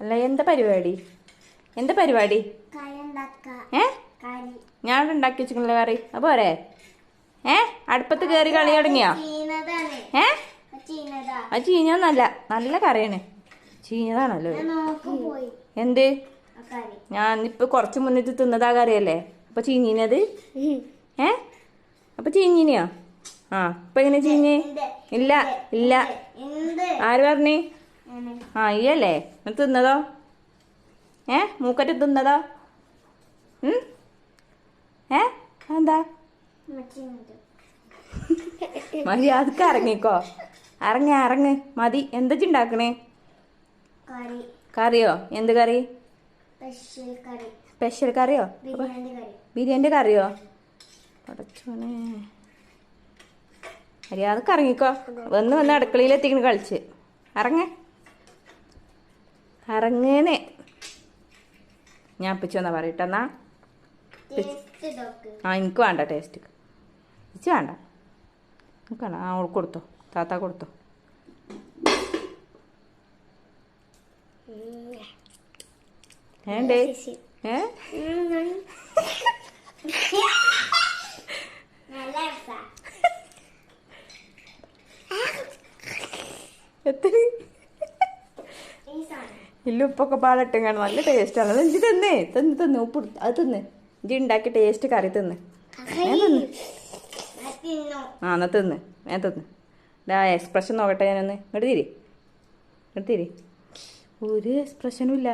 അല്ല എന്താ പരിപാടി? എന്താ പരിപാടി? ഏ? ഞാൻ ഉണ്ടാക്കി വെച്ചിട്ടില്ല കറി. അപ്പൊ പോരെ? ഏ? അടുപ്പത്ത് കയറി കളി തുടങ്ങിയോ? ഏ? അത് ചീഞ്ഞൊന്നല്ല നല്ല കറിയാണ്. ചീഞ്ഞതാണല്ലോ. എന്ത്? ഇപ്പൊ കുറച്ച് മുന്നിട്ട് തിന്നതാ കറിയല്ലേ? അപ്പൊ ചീഞ്ഞിനത്? ഏ? അപ്പൊ ചീഞ്ഞിനെയോ? ആ ഇപ്പൊ എങ്ങനെ ചീഞ്ഞ്? ഇല്ല ഇല്ല. ആര് പറഞ്ഞേ? ആ ഈ ഇത് തിന്നതോ? ഏ? മൂക്കറ്റ് തിന്നതോ? ഏ? എന്താ മതി അതൊക്കെ ഇറങ്ങിക്കോ ഇറങ്ങി ഇറങ്ങ് മതി. എന്താ ഉണ്ടാക്കണേ കറി. കറിയോ? എന്ത് കറി? സ്പെഷ്യൽ കറി. സ്പെഷ്യൽ കറിയോ? ബിരിയാണി ബിരിയാണിന്റെ കറിയോ? പടച്ചോനെ. മര്യാദയ്ക്ക് ഇറങ്ങിക്കോ വന്ന് വന്ന് അടുക്കളയിൽ എത്തിക്കണ് കളിച്ച്. ഇറങ്ങ ഇറങ്ങേനെ ഞാൻ പിച്ചെന്നാ പറയട്ടെന്നാ എന്നാ? ആ എനിക്ക് വേണ്ട ടേസ്റ്റ് ഇച്ച് വേണ്ട. എനിക്ക് വേണ്ട. ആ അവൾക്ക് കൊടുത്തോ. താത്ത കൊടുത്തോ. ഏണ്ടേ ഏ. എത്ര? ഇല്ല ഉപ്പൊക്കെ പാടട്ടും കാണും നല്ല ടേസ്റ്റ് ആണ്. ഇഞ്ചി തന്നേ തിന്ന് തന്നെ ഉപ്പ് അത് തന്നെ. ഇഞ്ചി ഉണ്ടാക്കി ടേസ്റ്റ് കറി ഞാൻ തിന്നു. ആ എന്നാ തിന്ന്. ഞാൻ തിന്ന്. ഡാ എക്സ്പ്രഷൻ നോക്കട്ടെ ഞാനൊന്ന്. ഇങ്ങോട്ട് തിരി. ഇങ്ങോട്ട് തിരി. ഒരു എക്സ്പ്രഷനും ഇല്ല.